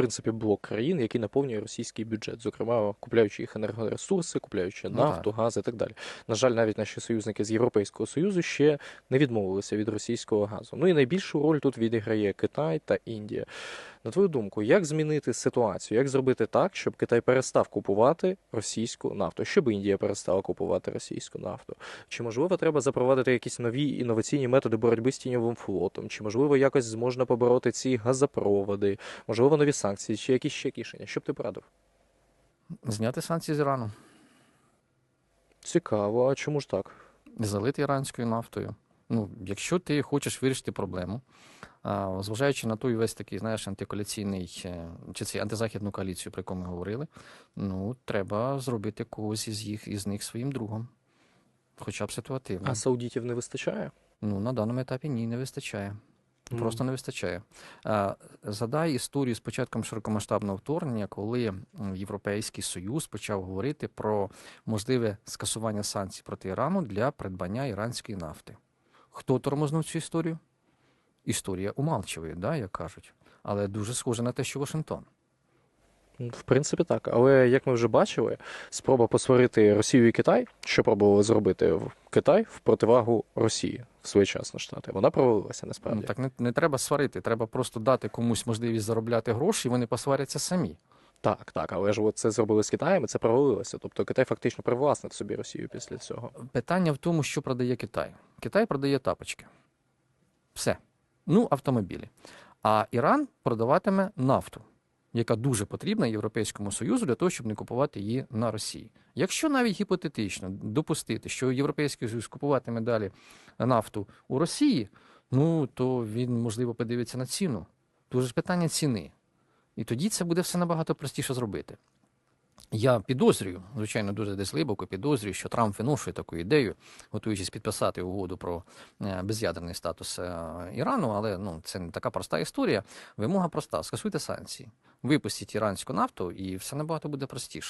принципі блок країн, який наповнює російський бюджет, зокрема купляючи їх енергоресурси, купляючи Ну, нафту, газ і так далі. На жаль, навіть наші союзники з Європейського союзу ще не відмовилися від російського газу. Ну і найбільшу роль тут відіграє Китай та Індія. На твою думку, як змінити ситуацію? Як зробити так, щоб Китай перестав купувати російську нафту, щоб Індія перестала купувати російську нафту? Чи можливо треба запровадити якісь нові інноваційні методи боротьби з тіньовим флотом? Чи можливо якось можна побороти ці газопроводи? Можливо, нові санкції, чи якісь ще рішення? Що б ти порадив? Зняти санкції з Ірану, Цікаво, а чому ж так? залити іранською нафтою. Ну, якщо ти хочеш вирішити проблему, зважаючи на той весь такий, знаєш, антикоаліційний е, чи цей антизахідну коаліцію, про яку ми говорили, ну треба зробити когось із їх із них своїм другом. Хоча б ситуативно. А саудітів не вистачає? Ну, на даному етапі ні, не вистачає. Ну. Просто не вистачає. Задай історію з початком широкомасштабного вторгнення, коли Європейський Союз почав говорити про можливе скасування санкцій проти Ірану для придбання іранської нафти. Хто тормознув цю історію? Історія умалчує, да, як кажуть. Але дуже схоже на те, що Вашингтон. Ну, В принципі, так. Але як ми вже бачили, спроба посварити Росію і Китай, що пробували зробити в Китай в противагу Росії в своєчасно штати, вона провалилася насправді. Ну, так не, не треба сварити, треба просто дати комусь можливість заробляти гроші, і вони посваряться самі. Так, так, але ж це зробили з Китаєм, і це провалилося. Тобто Китай фактично привласнив собі Росію після цього. Питання в тому, що продає Китай. Китай продає тапочки. Все. Ну, автомобілі. А Іран продаватиме нафту, яка дуже потрібна Європейському Союзу для того, щоб не купувати її на Росії. Якщо навіть гіпотетично допустити, що Європейський Союз купуватиме далі нафту у Росії, ну то він, можливо, подивиться на ціну. Дуже ж питання ціни. І тоді це буде все набагато простіше зробити. Я підозрюю, звичайно, дуже десь глибоко підозрюю, що Трамп виношує таку ідею, готуючись підписати угоду про е, без'ядерний статус е, Ірану, але ну це не така проста історія. Вимога проста: скасуйте санкції, випустіть іранську нафту, і все набагато буде простіше.